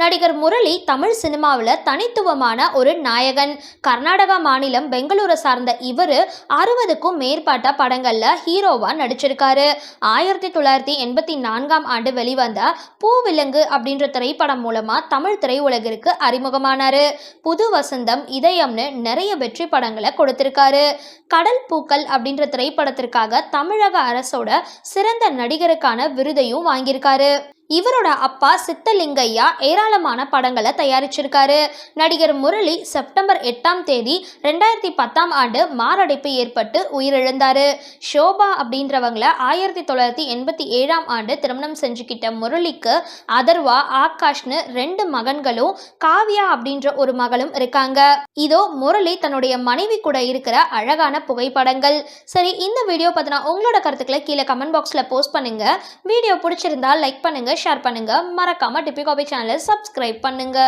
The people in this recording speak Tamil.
நடிகர் முரளி தமிழ் சினிமாவில் தனித்துவமான ஒரு நாயகன். கர்நாடகா மாநிலம் பெங்களூரை சார்ந்த இவர் அறுபதுக்கும் மேற்பட்ட படங்களில் ஹீரோவாக நடிச்சிருக்காரு. ஆயிரத்தி தொள்ளாயிரத்தி எண்பத்தி நான்காம் ஆண்டு வெளிவந்த பூவிலங்கு அப்படின்ற திரைப்படம் மூலமாக தமிழ் திரையுலகிற்கு அறிமுகமானார். புது வசந்தம் இதயம்னு நிறைய வெற்றி படங்களை கொடுத்திருக்காரு. கடல் பூக்கள் அப்படின்ற திரைப்படத்திற்காக தமிழக அரசோட சிறந்த நடிகருக்கான விருதையும் வாங்கியிருக்காரு. இவரோட அப்பா சித்தலிங்கையா ஏராளமான படங்களை தயாரிச்சிருக்காரு. நடிகர் முரளி செப்டம்பர் எட்டாம் தேதி ரெண்டாயிரத்தி பத்தாம் ஆண்டு மாரடைப்பு ஏற்பட்டு உயிரிழந்தாரு. ஷோபா அப்படின்றவங்கள ஆயிரத்தி தொள்ளாயிரத்தி எண்பத்தி ஏழாம் ஆண்டு திருமணம் செஞ்சுக்கிட்ட முரளிக்கு அதர்வா ஆகாஷ்னு ரெண்டு மகன்களும் காவ்யா அப்படின்ற ஒரு மகளும் இருக்காங்க. இதோ முரளி தன்னுடைய மனைவி கூட இருக்கிற அழகான புகைப்படங்கள். சரி இந்த வீடியோ பத்தின உங்களோட கருத்துக்களை கீழே கமெண்ட் பாக்ஸில் போஸ்ட் பண்ணுங்க. வீடியோ பிடிச்சிருந்தா லைக் பண்ணுங்க ஷேர் பண்ணுங்க. மறக்காம டிபி காபி சேனலை சப்ஸ்கிரைப் பண்ணுங்க.